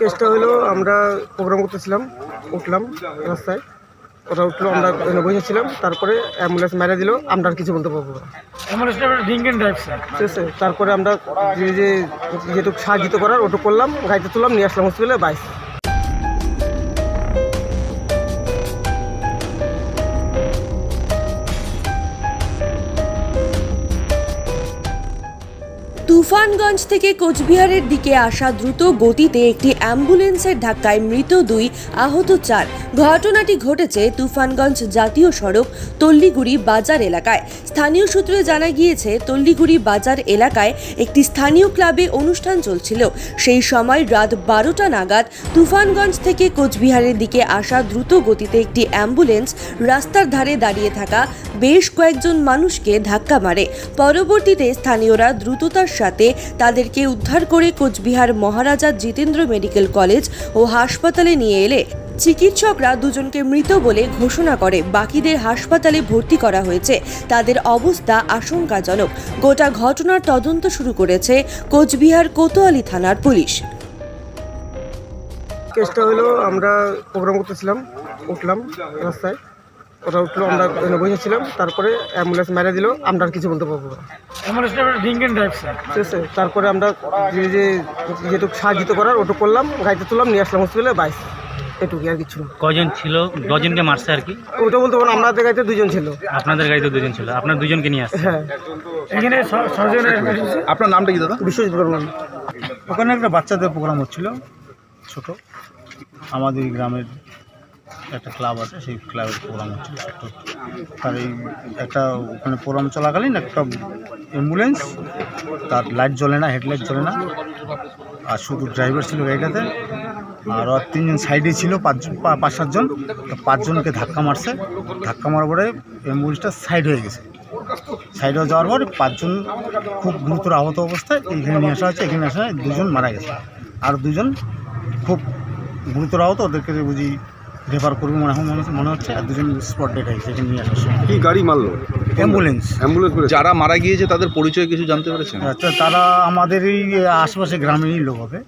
কেসটা হলো আমরা প্রোগ্রাম করতেছিলাম উঠলাম রাস্তায়। ওটা উঠল আমরা বসেছিলাম তারপরে অ্যাম্বুলেন্স মেরে দিল আমরা আর কিছু বলতে পারব না। ঠিক আছে তারপরে আমরা যে যে যেটুকু সাহায্য করার ওটুকু করলাম গাড়িতে তুললাম নিয়ে আসলাম হসপিটালে বাইশ তুফানগঞ্জ থেকে কোচবিহারের দিকে আসা দ্রুত গতিতে একটি অ্যাম্বুলেন্সের ধাক্কায় মৃত দুই আহত চার। ঘটনাটি ঘটেছে তুফানগঞ্জ জাতীয় সড়ক তল্লিগুড়ি বাজার এলাকায়। স্থানীয় সূত্রে জানা গিয়েছে, তল্লিগুড়ি বাজার এলাকায় একটি স্থানীয় ক্লাবে অনুষ্ঠান চলছিল। সেই সময় রাত বারোটা নাগাদ তুফানগঞ্জ থেকে কোচবিহারের দিকে আসা দ্রুত গতিতে একটি অ্যাম্বুলেন্স রাস্তার ধারে দাঁড়িয়ে থাকা বেশ কয়েকজন মানুষকে ধাক্কা মারে। পরবর্তীতে স্থানীয়রা দ্রুততার সাথে তাদেরকে উদ্ধার করে কোচবিহার মহারাজা জিতেন্দ্র মেডিকেল কলেজ ও হাসপাতালে নিয়ে এলে। চিকিৎসকরা দুজনকে মৃত বলে ঘোষণা করে। বাকিদের হাসপাতালে ভর্তি করা হয়েছে। তাদের অবস্থা আশঙ্কাজনক। গোটা ঘটনার তদন্ত শুরু করেছে কোচবিহার কোতোয়ালি থানার পুলিশ। কেসটা হলো, আমরা প্রোগ্রাম করতেছিলাম, উঠলাম রাস্তায়। ওরা উঠল আমরা ওখানে বসেছিলাম তারপরে অ্যাম্বুলেন্স মেরে দিল আমরা আর কিছু বলতে পারব ঠিক আছে তারপরে আমরা যে যে যেটুকু সাহায্য করার ওটুকু করলাম গাড়িতে তুললাম নিয়ে আসলাম হসপিটালে বাইশ এটুকুই আর কিছু না। কজন ছিল? কজনকে মারছে আর কি? ওটা বলতে পারব না, আমাদের গাড়িতে দুজন ছিল। আপনাদের গাড়িতে দুজন ছিল আপনার দুজনকে নিয়ে আসছে। হ্যাঁ। এখানে। আপনার নামটা কি দাদা? বিশ্বজিৎ বর্মন ওখানে একটা বাচ্চাদের প্রোগ্রাম হচ্ছিল ছোট। আমাদের গ্রামের একটা ক্লাব আছে, সেই ক্লাবের প্রোগ্রাম হচ্ছিল তো তার এই একটা ওখানে প্রোগ্রাম চলাকালীন একটা অ্যাম্বুলেন্স, তার লাইট জ্বলে না, হেডলাইট জ্বলে না। আর শুধু ড্রাইভার ছিল গাড়িটাতে আর আর তিনজন সাইডে ছিল পাঁচজন পাঁচ সাতজন। তো পাঁচজনকে ধাক্কা মারছে। ধাক্কা মারার পরে অ্যাম্বুলেন্সটা সাইড হয়ে গেছে। সাইড হয়ে যাওয়ার পর পাঁচজন খুব গুরুতর আহত অবস্থায় এইখানে নিয়ে আসা হয়েছে। এখানে আসা দুজন মারা গেছে। আর দুজন খুব গুরুতর আহত, ওদেরকে বুঝি রেফার করব মনে হয় মনে হচ্ছে- মনে হচ্ছে আর দুজন স্পট ডেট হয়েছে এখানে নিয়ে আসার সময়। কি গাড়ি মারলো? অ্যাম্বুলেন্স অ্যাম্বুলেন্স করে? যারা মারা গিয়েছে তাদের পরিচয় কিছু জানতে পেরেছেন? আচ্ছা তারা আমাদের এই আশেপাশে গ্রামেরই লোক হবে।